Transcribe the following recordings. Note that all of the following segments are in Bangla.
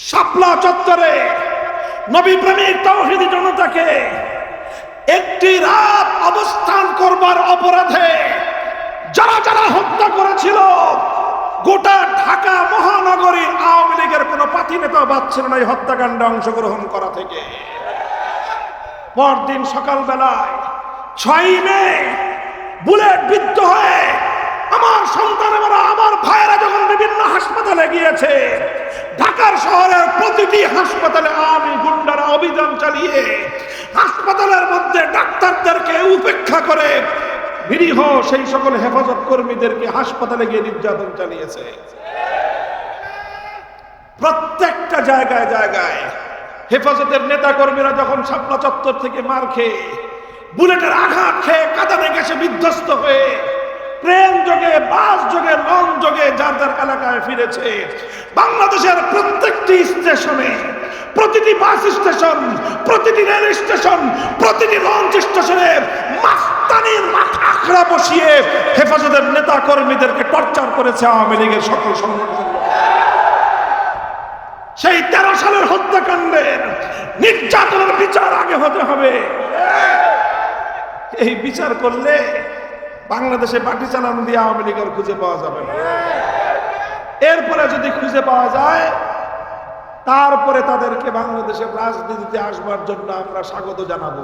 শাপলা চত্বরে নবী প্রেমিক তৌহিদি জনতাকে একটি রাত অবস্থান করবার অপরাধে যারা যারা হত্যা করেছিল, গোটা ঢাকা মহানগরী আওয়ামী লীগের কোনো পাতি নেতা বাচ্ছিল না এই হত্যাকাণ্ডে অংশগ্রহণ করা থেকে। পরদিন সকালবেলায় ছয় মে বুলেট বিদ্ধ হয়ে আমার সন্তানেরা আমার ভাইয়েরা যখন বিভিন্ন হাসপাতালে গিয়েছে ঢাকার শহরের প্রতিটি হাসপাতালে আমি গুন্ডারা অভিযান চালিয়ে হাসপাতালের মধ্যে ডাক্তারদেরকে উপেক্ষা করে নিরীহ সেই সকল হেফাজত কর্মীদেরকে হাসপাতালে গিয়ে নির্যাতন চালিয়েছে। প্রত্যেকটা জায়গায় জায়গায় হেফাজতের নেতা কর্মীরা যখন শাপলা চত্বর থেকে মার খেয়ে বুলেটের আঘাত খেয়ে কাদানে গেছে বিধ্বস্ত হয়ে ট্রেন যোগে, বাস যোগে লং যোগে যার যার এলাকায় ফিরেছে। বাংলাদেশের প্রত্যেকটি স্টেশনে, প্রতিটি বাস স্টেশন, প্রতিটি রেল স্টেশন, প্রতিটি লঞ্চ স্টেশনে মাস্তানির মাথা আখড়া বসিয়ে হেফাজতের নেতা কর্মীদেরকে টর্চার করেছে আওয়ামী লীগের সকল সংগঠন। সেই তেরো সালের হত্যাকাণ্ডের নির্যাতনের বিচার আগে হতে হবে। এই বিচার করলে বাংলাদেশে বাটি চালানো দিয়ে আওয়ামী লীগের খুঁজে পাওয়া যাবে না। এরপরে যদি খুঁজে পাওয়া যায়, তারপরে তাদেরকে বাংলাদেশের রাজনীতিতে আসবার জন্য আমরা স্বাগত জানাব।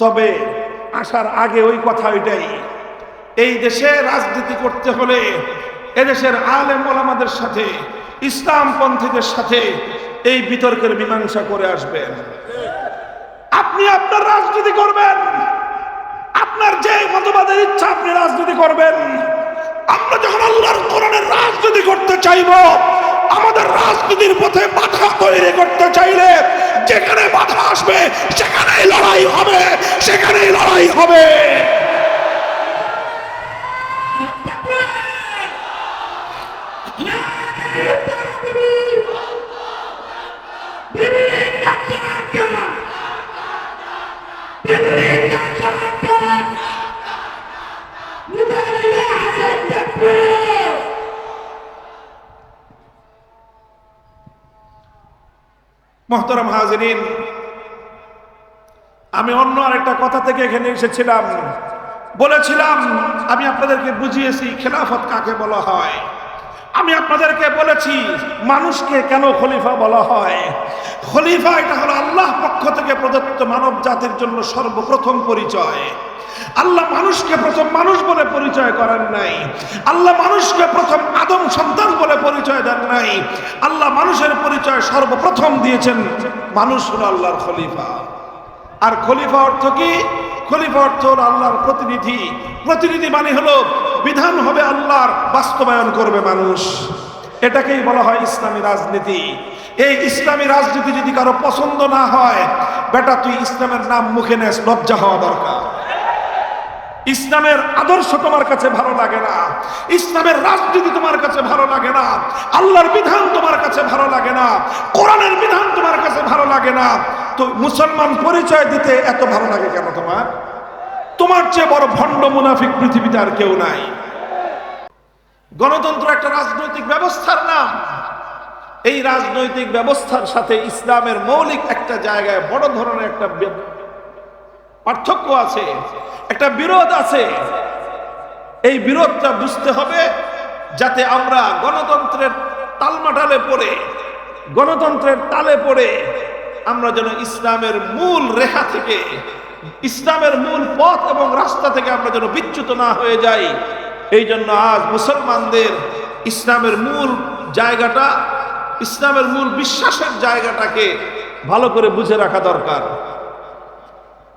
তবে আসার আগে ওই কথা ওইটাই, এই দেশে রাজনীতি করতে হলে এদেশের আলেম ওলামাদের সাথে ইসলাম পন্থীদের সাথে এই বিতর্কের মীমাংসা করে আসবেন। আপনি আপনার রাজনীতি করবেন। আপনার যে মতবাদের ইচ্ছা আপনি রাজনীতি করবেন, আমরা যখন আল্লাহর কোরআনের রাজনীতি করতে চাইব, আমাদের রাজনীতির পথে বাধা তৈরি করতে চাইলে যেখানে বাধা আসবে, সেখানেই লড়াই হবে, সেখানেই লড়াই হবে। মোহতরম হাজরিন, আমি অন্য আরেকটা কথা থেকে এখানে এসেছিলাম। বলেছিলাম, আমি আপনাদেরকে বুঝিয়েছি, খেলাফত কাকে বলা হয়? আমি আপনাদেরকে বলেছি, মানুষকে কেন খলিফা বলা হয়? খলিফা এটা হলো আল্লাহ পক্ষ থেকে প্রদত্ত মানব জাতির জন্য সর্বপ্রথম পরিচয়। আল্লাহ মানুষকে প্রথম মানুষ বলে পরিচয় করেন নাই। আল্লাহ মানুষকে প্রথম আদম সন্তান বলে পরিচয় দেন নাই। আল্লাহ মানুষের পরিচয় সর্বপ্রথম দিয়েছেন। মানুষ হলো আল্লাহর খলিফা। আর খলিফা অর্থ কি? খলিফা অর্থ হলো আল্লাহর প্রতিনিধি। প্রতিনিধি মানে হলো বিধান হবে আল্লাহর, বাস্তবায়ন করবে মানুষ। এটাকেই বলা হয় ইসলামী রাজনীতি। এই ইসলামী রাজনীতি যদি কারও পছন্দ না হয়, বেটা তুই ইসলামের নাম মুখে নেস, লজ্জা হওয়া দরকার। ইসলামের আদর্শ তোমার কাছে ভালো লাগে না। ইসলামের রাজনীতি তোমার কাছে ভালো লাগে না। আল্লাহর বিধান তোমার কাছে ভালো লাগে না। কোরআনের বিধান তোমার কাছে ভালো লাগে না। তো মুসলমান পরিচয় দিতে এত ভালো লাগে কেন তোমার? তোমার চেয়ে বড় ভণ্ড মুনাফিক পৃথিবীতে আর কেউ নাই। গণতন্ত্র একটা রাজনৈতিক ব্যবস্থার নাম। এই রাজনৈতিক ব্যবস্থার সাথে ইসলামের মৌলিক একটা জায়গায় বড় ধরনের একটা পার্থক্য আছে, একটা বিরোধ আছে। এই বিরোধটা বুঝতে হবে যাতে আমরা গণতন্ত্রের তালমাটালে পড়ে, গণতন্ত্রের তালে পড়ে আমরা যেন ইসলামের মূল রেখা থেকে ইসলামের মূল পথ এবং রাস্তা থেকে আমরা যেন বিচ্যুত না হয়ে যাই। এই জন্য আজ মুসলমানদের ইসলামের মূল জায়গাটা, ইসলামের মূল বিশ্বাসের জায়গাটাকে ভালো করে বুঝে রাখা দরকার।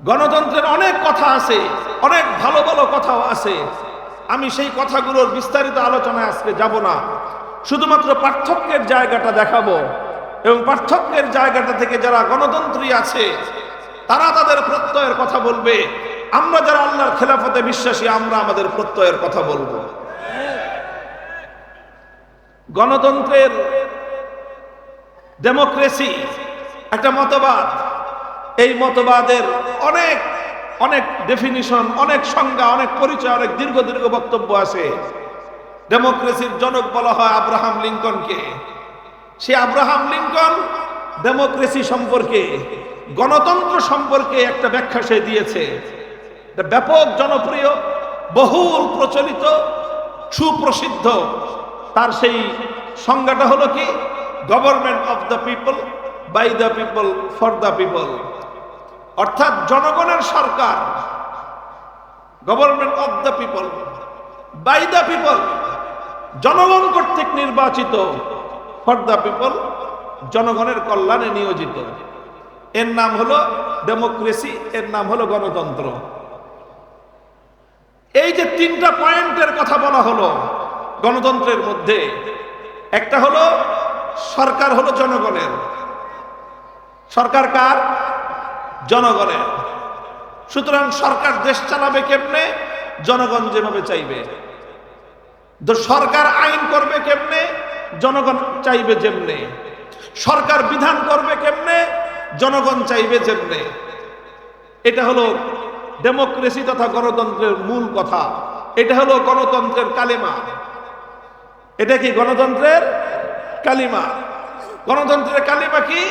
গণতন্ত্রের অনেক কথা আছে, অনেক ভালো ভালো কথাও আছে। আমি সেই কথাগুলোর বিস্তারিত আলোচনায় আজকে যাব না। শুধুমাত্র পার্থক্যের জায়গাটা দেখাবো এবং পার্থক্যের জায়গাটা থেকে যারা গণতন্ত্রী আছে তারা তাদের প্রত্যয়ের কথা বলবে। আমরা যারা আল্লাহর খেলাফতে বিশ্বাসী, আমরা আমাদের প্রত্যয়ের কথা বলব। গণতন্ত্রের ডেমোক্রেসি একটা মতবাদ। এই মতবাদের অনেক অনেক ডেফিনিশন, অনেক সংজ্ঞা, অনেক পরিচয়, অনেক দীর্ঘ দীর্ঘ বক্তব্য আছে। ডেমোক্রেসির জনক বলা হয় আব্রাহাম লিঙ্কনকে। সে আব্রাহাম লিঙ্কন ডেমোক্রেসি সম্পর্কে গণতন্ত্র সম্পর্কে একটা ব্যাখ্যা সে দিয়েছে। ব্যাপক জনপ্রিয়, বহুল প্রচলিত, সুপ্রসিদ্ধ। তার সেই সংজ্ঞাটা হলো কি? Government of the people by the people for the people অর্থাৎ জনগণের সরকার government of the people by the people জনগণ কর্তৃক নির্বাচিত ফর দ্য পিপল জনগণের কল্যাণে নিয়োজিত। এর নাম হলো ডেমোক্রেসি, এর নাম হলো গণতন্ত্র। এই যে তিনটা পয়েন্টের কথা বলা হলো গণতন্ত্রের মধ্যে, একটা হলো সরকার হলো জনগণের। সরকার কার? জনগণের। সুতরাং সরকার দেশ চালাবে কেমনে? জনগণ যেভাবে চাইবে। সরকার আইন করবে কেমনে? জনগণ চাইবে যেমনে। সরকার বিধান করবে কেমনে? জনগণ চাইবে যেমনে। এটা হলো ডেমোক্রেসি তথা গণতন্ত্রের মূল কথা। এটা হলো গণতন্ত্রের কালিমা। এটা কি গণতন্ত্রের কালিমা? গণতন্ত্রের কালিমা কি?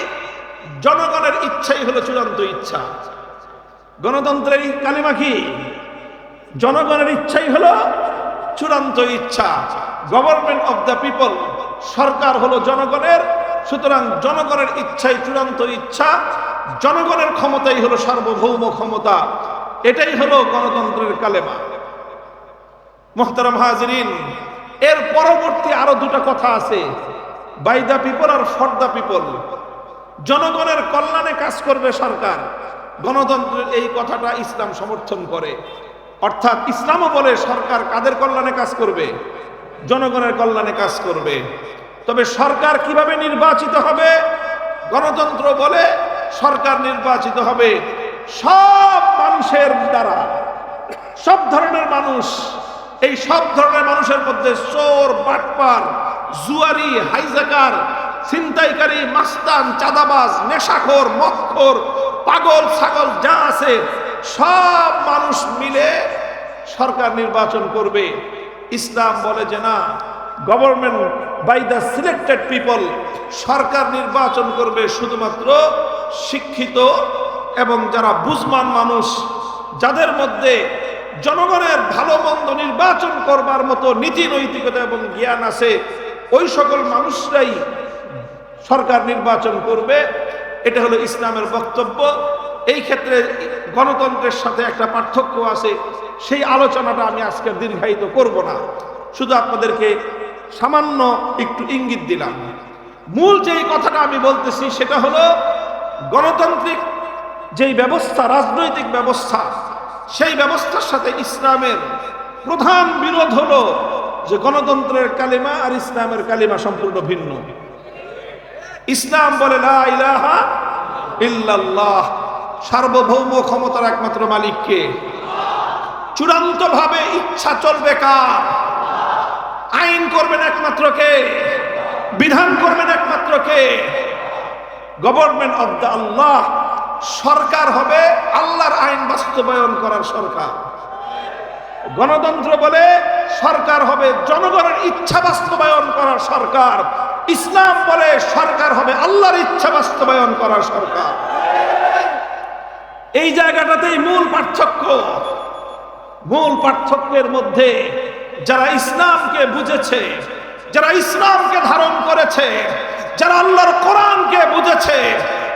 জনগণের ইচ্ছাই হলো চূড়ান্ত ইচ্ছা। গণতন্ত্রের কালিমা কি? জনগণের ইচ্ছাই হলো চূড়ান্ত ইচ্ছা। গভর্নমেন্ট অফ দ্য পিপল, সরকার হলো জনগণের সুতরাং জনগণের ইচ্ছাই চূড়ান্ত ইচ্ছা, জনগণের ক্ষমতাই হলো সার্বভৌম ক্ষমতা। এটাই হলো গণতন্ত্রের কালেমা। মোহতারাম হাজরিন, এর পরবর্তী আরও দুটা কথা আছে। বাই দ্য পিপল আর ফর দ্য পিপল জনগণের কল্যাণে কাজ করবে সরকার। গণতন্ত্রের এই কথাটা ইসলাম সমর্থন করে। অর্থাৎ ইসলামও বলে সরকার কাদের কল্যাণে কাজ করবে? জনগণের কল্যাণে কাজ করবে। তবে সরকার কীভাবে নির্বাচিত হবে? গণতন্ত্র বলে সরকার নির্বাচিত হবে সব মানুষের দ্বারা। সব ধরনের মানুষ, এই সব ধরনের মানুষের মধ্যে চোর, বাটপার, জুয়ারি, হাইজাকার, ছিনতাইকারী, মাস্তান, চাঁদাবাজ, নেশাখোর মক্ষর পাগল, ছাগল, যা আছে, সব মানুষ মিলে সরকার নির্বাচন করবে। ইসলাম বলে যে না, government by the selected people সরকার নির্বাচন করবে শুধুমাত্র শিক্ষিত এবং যারা বুঝমান মানুষ, যাদের মধ্যে জনগণের ভালো মন্দ নির্বাচন করবার মতো নীতি নৈতিকতা এবং জ্ঞান আছে, ওই সকল মানুষরাই সরকার নির্বাচন করবে। এটা হলো ইসলামের বক্তব্য। এই ক্ষেত্রে গণতন্ত্রের সাথে একটা পার্থক্য আছে, সেই আলোচনাটা আমি আজকে দীর্ঘায়িত করব না। শুধু আপনাদেরকে সামান্য একটু ইঙ্গিত দিলাম। মূল যেই কথাটা আমি বলতেছি সেটা হলো, গণতান্ত্রিক যেই ব্যবস্থা, রাজনৈতিক ব্যবস্থা, সেই ব্যবস্থার সাথে ইসলামের প্রধান বিরোধ হলো যে গণতন্ত্রের কালিমা আর ইসলামের কালিমা সম্পূর্ণ ভিন্ন। ইসলাম বলে ইলাহা ইল্লাল্লাহ, সার্বভৌম ক্ষমতার একমাত্র মালিককে। চূড়ান্ত ভাবে ইচ্ছা চলবে কার? আইন করবেন একমাত্র কে? বিধান করবেন একমাত্র কে? গভর্নমেন্ট অফ দ্য আল্লাহ সরকার হবে আল্লাহর আইন বাস্তবায়ন করার সরকার। গণতন্ত্র বলে সরকার হবে জনগণের ইচ্ছা বাস্তবায়ন করার সরকার। ইসলাম বলে সরকার হবে আল্লাহর ইচ্ছা বাস্তবায়ন করার সরকার। এই জায়গাটাতেই মূল পার্থক্য। মূল পার্থক্যের মধ্যে যারা ইসলামকে বুঝেছে, যারা ইসলামকে ধারণ করেছে, যারা আল্লাহর কোরআনকে বুঝেছে,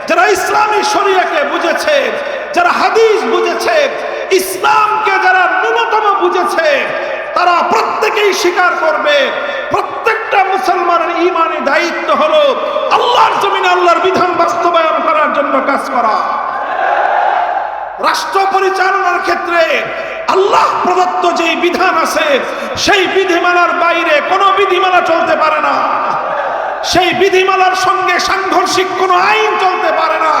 যারা ইসলামী শরিয়াকে বুঝেছে, যারা হাদিস বুঝেছে, ইসলামকে যারা ন্যূনতম বুঝেছে, তারা প্রত্যেকেই স্বীকার করবে, প্রত্যেকটা মুসলমানের ইমানি দায়িত্ব হলো আল্লাহর জমিনে আল্লাহর বিধান বাস্তবায়ন করার জন্য কাজ করা। রাষ্ট্র পরিচালনার ক্ষেত্রে আল্লাহ প্রদত্ত যেই বিধান আছে, সেই বিধিমালার বাইরে কোনো বিধিমালা চলতে পারে না। সেই বিধিমালার সঙ্গে সাংঘর্ষিক কোনো আইন চলতে পারে না।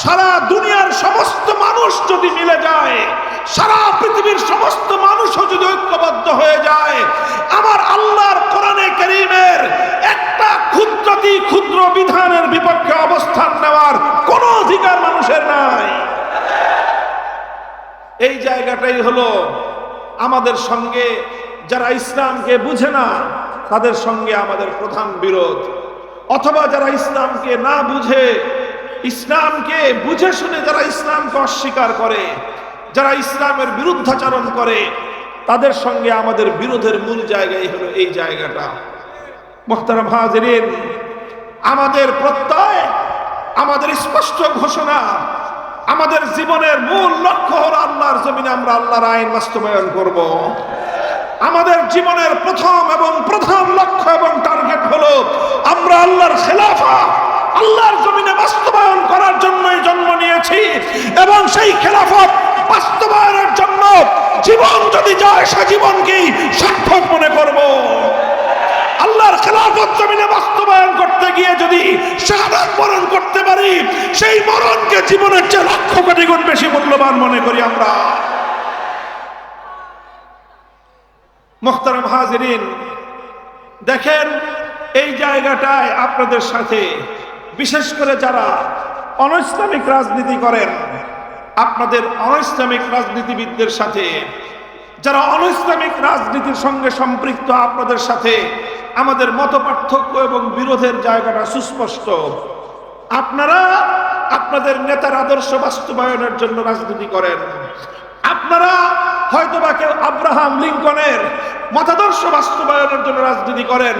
সারা দুনিয়ার সমস্ত মানুষ যদি মিলে যায়, সারা পৃথিবীর সমস্ত মানুষও যদি ঐক্যবদ্ধ হয়ে যায়, আমার আল্লাহর কোরআনে করিমের একটা ক্ষুদ্রতি ক্ষুদ্র বিধানের বিপক্ষে অবস্থান নেওয়ার কোনো অধিকার মানুষের নাই। এই জায়গাটাই হলো আমাদের সঙ্গে যারা ইসলামকে বুঝে না, তাদের সঙ্গে আমাদের প্রধান বিরোধ। অথবা যারা ইসলামকে না বুঝে, ইসলামকে বুঝে শুনে যারা ইসলামকে অস্বীকার করে, যারা ইসলামের বিরুদ্ধাচরণ করে, তাদের সঙ্গে আমাদের বিরোধের মূল জায়গাই হলো এই জায়গাটা। মোহতারাম হাজরিন, আমাদের প্রত্যয়, আমাদের স্পষ্ট ঘোষণা আমাদের জীবনের মূল লক্ষ্য হলো আল্লাহর জমিনে আমরা আল্লাহর আইন বাস্তবায়ন করব। আমাদের জীবনের প্রথম এবং প্রধান লক্ষ্য এবং টার্গেট হলো আমরা আল্লাহর খেলাফা, আল্লাহর জমিনে বাস্তবায়ন করার জন্যই জন্ম নিয়েছি এবং সেই খেলাফত বাস্তবায়নের জন্য জীবন যদি যায়, সে জীবনকেই সার্থক মনে করব আল্লাহর খেলাফত জমিনে বাস্তবায়ন করতে গিয়ে যদি পারি সেই মরণকে জীবনের চেয়ে লক্ষ কোটি গুণ বেশি মূল্যবান মনে করি আমরা। মোখতারাম হাজিরিন, দেখেন এই জায়গাটায় আপনাদের সাথে, বিশেষ করে যারা অনৈসলামিক রাজনীতি করেন, আপনাদের অনৈসলামিক রাজনীতিবিদদের সাথে, যারা অনৈসলামিক রাজনীতির সঙ্গে সম্পৃক্ত, আপনাদের সাথে আমাদের মত পার্থক্য এবং বিরোধের জায়গাটা সুস্পষ্ট। আপনারা আপনাদের নেতার আদর্শ বাস্তবায়নের জন্য রাজনীতি করেন। আপনারা হয়তোবা কেউ আব্রাহাম লিঙ্কনের মতাদর্শ বাস্তবায়নের জন্য রাজনীতি করেন,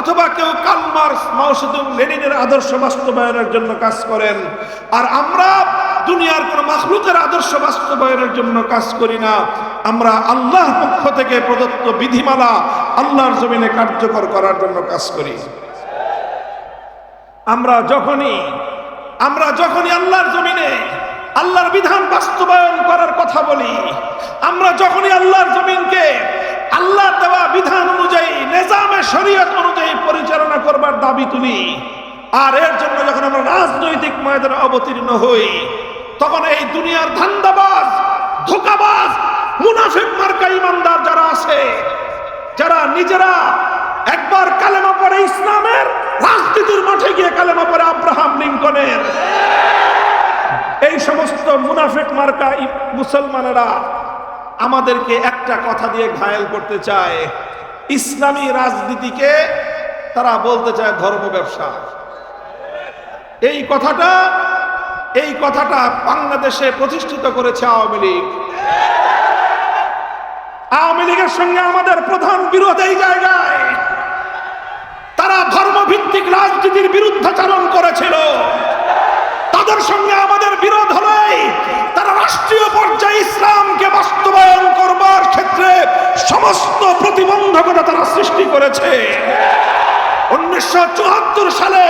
অথবা কেউ কালমার্স মাউসুদুম লেনিনের আদর্শ বাস্তবায়নের জন্য কাজ করেন। আর আমরা দুনিয়ার কোন মাখলুকের আদর্শ বাস্তবায়নের জন্য কাজ করি না। আমরা আল্লাহর পক্ষ থেকে প্রদত্ত বিধিমালা আল্লাহর জমিনে কার্যকর করার জন্য কাজ করি। আমরা যখনই আমরা যখনই আল্লাহর জমিনে আল্লাহর বিধান বাস্তবায়ন করার কথা বলি, আমরা যখনই আল্লাহর জমিনকে আল্লাহর দেওয়া বিধান অনুযায়ী, নেজামে শরীয়ত অনুযায়ী পরিচালনা করবার দাবি তুলি, আর এর জন্য যখন আমরা রাজনৈতিক ময়দানে অবতীর্ণ হই, তখন এই দুনিয়ার ধান্দাবাজ, ধোকাবাজ, মুনাফিক মার্কা ইমানদার যারা আছে, যারা নিজেরা একবার কালেমা পড়ে ইসলামের রাজনীতির মাঠে গিয়ে কালেমা পড়ে আব্রাহাম লিঙ্কনের। এই সমস্ত মুনাফেক মার্কা মুসলমানেরা আমাদেরকে একটা কথা দিয়ে ঘায়েল করতে চায়। ইসলামী রাজনীতিকে তারা বলতে চায় ধর্ম ব্যবসা। এই কথাটা এই কথাটা বাংলাদেশে প্রতিষ্ঠিত করেছে আওয়ামী লীগ। আওয়ামী লীগের সঙ্গে আমাদের প্রধান বিরোধ এই জায়গায়। তারা ধর্মভিত্তিক রাজনীতির বিরুদ্ধাচরণ করেছিল। তাদের সঙ্গে আমাদের বিরোধ হলেই তারা রাষ্ট্রীয় পর্যায়ে ইসলামকে বাস্তবায়ন করবার ক্ষেত্রে সমস্ত প্রতিবন্ধকতা তারা সৃষ্টি করেছে। উনিশশো চুয়াত্তর সালে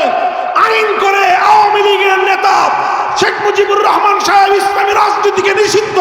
আইন করে আওয়ামী লীগের নেতা শেখ মুজিবুর রহমান সাহেব ইসলামী রাজনীতিকে নিষিদ্ধ